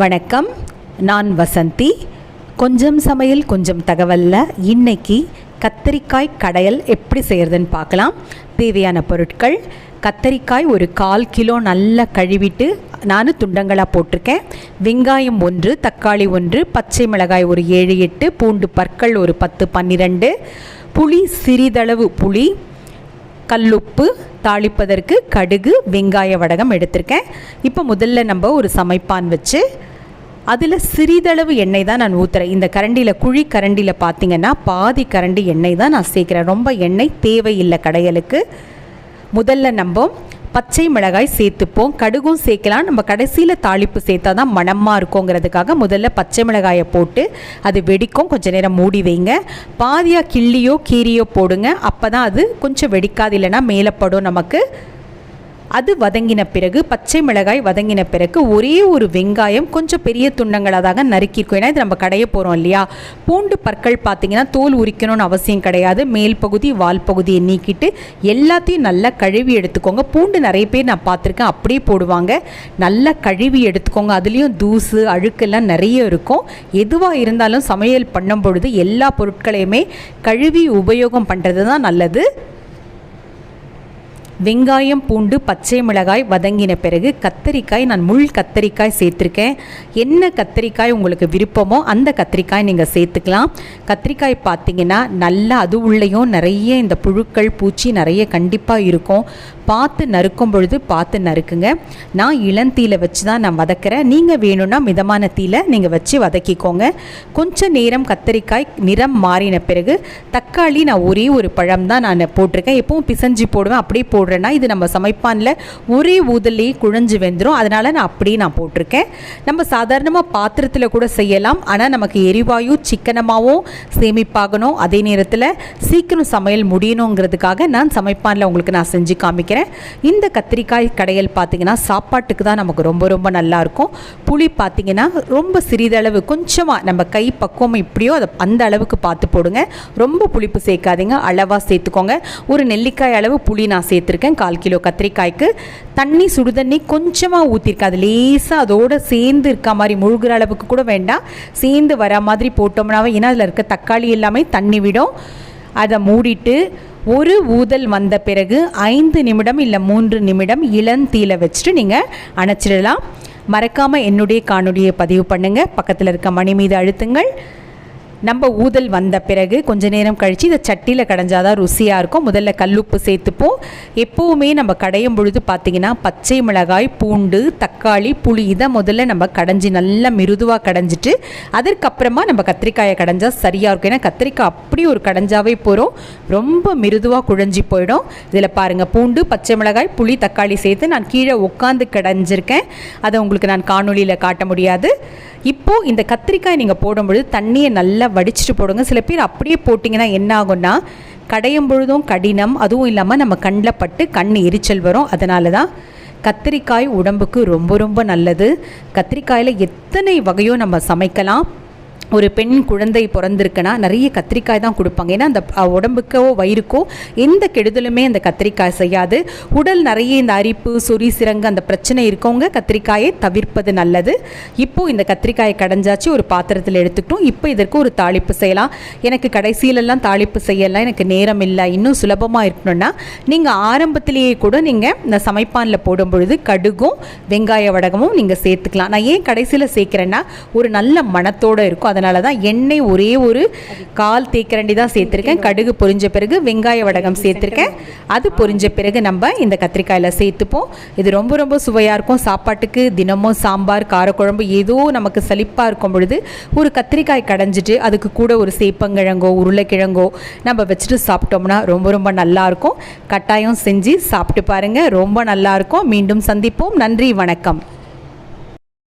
வணக்கம். நான் வசந்தி. கொஞ்சம் சமையல் கொஞ்சம் தகவலில். இன்னைக்கு கத்தரிக்காய் கடையல் எப்படி செய்கிறதுன்னு பார்க்கலாம். தேவையான பொருட்கள். கத்தரிக்காய் ஒரு கால் கிலோ நல்லா கழுவிட்டு நான் துண்டங்களாக போட்டிருக்கேன். வெங்காயம் ஒன்று தக்காளி ஒன்று பச்சை மிளகாய் ஒரு ஏழு எட்டு பூண்டு பற்கள் ஒரு பத்து பன்னிரெண்டு. புளி சிறிதளவு புளி. கல்லுப்பு தாளிப்பதற்கு கடுகு வெங்காய வடகம் எடுத்திருக்கேன். இப்போ முதல்ல நம்ம ஒரு சமைப்பான் வச்சு அதில் சிறிதளவு எண்ணெய் தான் நான் ஊற்றுறேன் இந்த கரண்டியில் குழி கரண்டியில் பார்த்தீங்கன்னா பாதி கரண்டி எண்ணெய் தான் நான் சேர்க்குறேன். ரொம்ப எண்ணெய் தேவையில்லை கடையலுக்கு. முதல்ல நம்ம பச்சை மிளகாய் சேர்த்துப்போம். கடுகும் சேர்க்கலாம். நம்ம கடைசியில் தாளிப்பு சேர்த்தா தான் மணமாக இருக்குங்கிறதுக்காக முதல்ல பச்சை மிளகாயை போட்டு அது வெடிக்கும். கொஞ்சம் நேரம் மூடி வைங்க. பாதியாக கிள்ளியோ கீரியோ போடுங்க. அப்போ தான் அது கொஞ்சம் வெடிக்காது. இல்லைன்னா மேலப்படும் நமக்கு. அது வதங்கின பிறகு பச்சை மிளகாய் வதங்கின பிறகு ஒரே ஒரு வெங்காயம் கொஞ்சம் பெரிய துண்டங்களாக நறுக்கிருக்கும் ஏன்னா இது நம்ம கடைய போகிறோம் இல்லையா? பூண்டு பற்கள் பார்த்தீங்கன்னா தோல் உரிக்கணும்னு அவசியம் கிடையாது. மேல் பகுதி வால் பகுதியை நீக்கிட்டு எல்லாத்தையும் நல்லா கழுவி எடுத்துக்கோங்க. பூண்டு நிறைய பேர் நான் பார்த்துருக்கேன் அப்படியே போடுவாங்க. நல்லா கழுவி எடுத்துக்கோங்க. அதுலேயும் தூசு அழுக்கெல்லாம் நிறைய இருக்கும். எதுவாக இருந்தாலும் சமையல் பண்ணும் பொழுது எல்லா பொருட்களையுமே கழுவி உபயோகம் பண்ணுறது தான் நல்லது. வெங்காயம் பூண்டு பச்சை மிளகாய் வதங்கின பிறகு கத்தரிக்காய் நான் முள் கத்தரிக்காய் சேர்த்துருக்கேன். என்ன கத்தரிக்காய் உங்களுக்கு விருப்பமோ அந்த கத்திரிக்காய் நீங்கள் சேர்த்துக்கலாம். கத்திரிக்காய் பார்த்தீங்கன்னா நல்லா அது உள்ளேயும் நிறைய இந்த புழுக்கள் பூச்சி நிறைய கண்டிப்பாக இருக்கும். பார்த்து நறுக்கும் பொழுது பார்த்து நறுக்குங்க. நான் இளந்தீயில் வச்சு தான் நான் வதக்கிறேன். நீங்கள் வேணும்னா மிதமான தீயில் நீங்கள் வச்சு வதக்கிக்கோங்க. கொஞ்ச நேரம் கத்தரிக்காய் நிறம் மாறின பிறகு தக்காளி நான் ஒரே ஒரு பழம் தான் நான் போட்டிருக்கேன். எப்பவும் பிசைஞ்சு போடுவேன். அப்படியே போடுறேன்னா இது நம்ம சமைப்பானில் ஒரே ஊதல்லையே குழஞ்சு வெந்துடும் அதனால் நான் அப்படியே நான் போட்டிருக்கேன். நம்ம சாதாரணமாக பாத்திரத்தில் கூட செய்யலாம். ஆனால் நமக்கு எரிவாயு சிக்கனமாகவும் சேமிப்பாகணும். அதே நேரத்தில் சீக்கிரம் சமையல் முடியணுங்கிறதுக்காக நான் சமைப்பானில் உங்களுக்கு நான் செஞ்சு காமிக்கிறேன். இந்த கத்திரிக்காய் கடையில் பார்த்தீங்கன்னா சாப்பாட்டுக்கு தான் நமக்கு ரொம்ப ரொம்ப நல்லாயிருக்கும் புளி பார்த்தீங்கன்னா ரொம்ப சிறிதளவு கொஞ்சமாக நம்ம கை பக்குவம் இப்படியோ அதை அந்த அளவுக்கு பார்த்து போடுங்க. ரொம்ப புளிப்பு சேர்க்காதீங்க. அளவாக சேர்த்துக்கோங்க. ஒரு நெல்லிக்காய் அளவு புளி நான் சேர்த்துருக்கேன். கால் கிலோ கத்திரிக்காய்க்கு. தண்ணி சுடுதண்ணி கொஞ்சமாக ஊற்றிருக்கேன் அது லேசாக அதோடு சேர்ந்து இருக்க மாதிரி முழுகிற அளவுக்கு கூட வேண்டாம். சேர்ந்து வர மாதிரி போட்டோம்னாவே ஏன்னா அதில் இருக்க தக்காளி எல்லாமே தண்ணி விடும். அதை மூடிட்டு ஒரு ஊதல் வந்த பிறகு ஐந்து நிமிடம் இல்லை மூன்று நிமிடம் இளந்தீல வச்சுட்டு நீங்கள் அணைச்சிடலாம். மறக்காமல் என்னுடைய காணொலியை பதிவு பண்ணுங்கள் பக்கத்தில் இருக்க மணி மீது அழுத்துங்கள். நம்ம ஊதல் வந்த பிறகு கொஞ்ச நேரம் கழித்து இதை சட்டியில் கடைஞ்சாதான் ருசியாக இருக்கும். முதல்ல கல்லுப்பு சேர்த்துப்போம். எப்போவுமே நம்ம கடையும் பொழுது பார்த்திங்கன்னா பச்சை மிளகாய் பூண்டு தக்காளி புளி இதை முதல்ல நம்ம கடைஞ்சி நல்லா மிருதுவாக கடைஞ்சிட்டு அதற்கப்புறமா நம்ம கத்திரிக்காயை கடைஞ்சா சரியாக இருக்கும். ஏன்னா கத்திரிக்காய் அப்படி ஒரு கடைஞ்சாவே போகிறோம் ரொம்ப மிருதுவாக குழஞ்சி போயிடும். இதில் பாருங்கள் பூண்டு பச்சை மிளகாய் புளி தக்காளி சேர்த்து நான் கீழே உட்காந்து கடைஞ்சிருக்கேன். அதை உங்களுக்கு நான் காணொலியில் காட்ட முடியாது. இப்போது இந்த கத்திரிக்காய் நீங்கள் போடும்பொழுது தண்ணியை நல்லா வடிச்சிட்டு போடுங்க. சில பேர் அப்படியே போட்டிங்கன்னா என்ன ஆகும்னா கடையும் பொழுதும் கடினம் அதுவும் இல்லாமல் நம்ம கண்ணில் பட்டு கண் எரிச்சல் வரும். அதனால தான் கத்திரிக்காய் உடம்புக்கு ரொம்ப ரொம்ப நல்லது. கத்திரிக்காயில் எத்தனை வகையோ நம்ம சமைக்கலாம். ஒரு பெண் குழந்தை பிறந்திருக்குன்னா நிறைய கத்திரிக்காய் தான் கொடுப்பாங்க. ஏன்னா அந்த உடம்புக்கோ வயிறுக்கோ எந்த கெடுதலுமே அந்த கத்திரிக்காய் செய்யாது. உடல் நிறைய இந்த அரிப்பு சொறி சிறங்கு அந்த பிரச்சனை இருக்கவங்க கத்திரிக்காயை தவிர்ப்பது நல்லது. இப்போது இந்த கத்திரிக்காயை கடைஞ்சாச்சு ஒரு பாத்திரத்தில் எடுத்துக்கிட்டோம். இப்போ இதற்கு ஒரு தாளிப்பு செய்யலாம். எனக்கு கடைசியிலெல்லாம் தாளிப்பு செய்யலாம். எனக்கு நேரம் இல்லை. இன்னும் சுலபமாக இருக்கணும்னா நீங்கள் ஆரம்பத்திலேயே கூட நீங்கள் இந்த சமைப்பானில் போடும் பொழுது கடுகும் வெங்காய வடகமும் நீங்கள் சேர்த்துக்கலாம். நான் ஏன் கடைசியில் சேர்க்குறேன்னா ஒரு நல்ல மனத்தோடு இருக்கும். அதனால தான் எண்ணெய் ஒரே ஒரு கால் தேக்கரண்டி தான் சேர்த்துருக்கேன். கடுகு பொரிஞ்ச பிறகு வெங்காய வடகம் சேர்த்துருக்கேன். அது பொரிஞ்ச பிறகு நம்ம இந்த கத்திரிக்காயில் சேர்த்துப்போம். இது ரொம்ப ரொம்ப சுவையாக இருக்கும். சாப்பாட்டுக்கு தினமும் சாம்பார் காரக்குழம்பு ஏதோ நமக்கு சலிப்பாக இருக்கும் பொழுது ஒரு கத்திரிக்காய் கடைஞ்சிட்டு அதுக்கு கூட ஒரு சேப்பங்கிழங்கோ உருளைக்கிழங்கோ நம்ம வச்சுட்டு சாப்பிட்டோம்னா ரொம்ப ரொம்ப நல்லாயிருக்கும் கட்டாயம் செஞ்சு சாப்பிட்டு பாருங்கள் ரொம்ப நல்லாயிருக்கும் மீண்டும் சந்திப்போம். நன்றி வணக்கம்.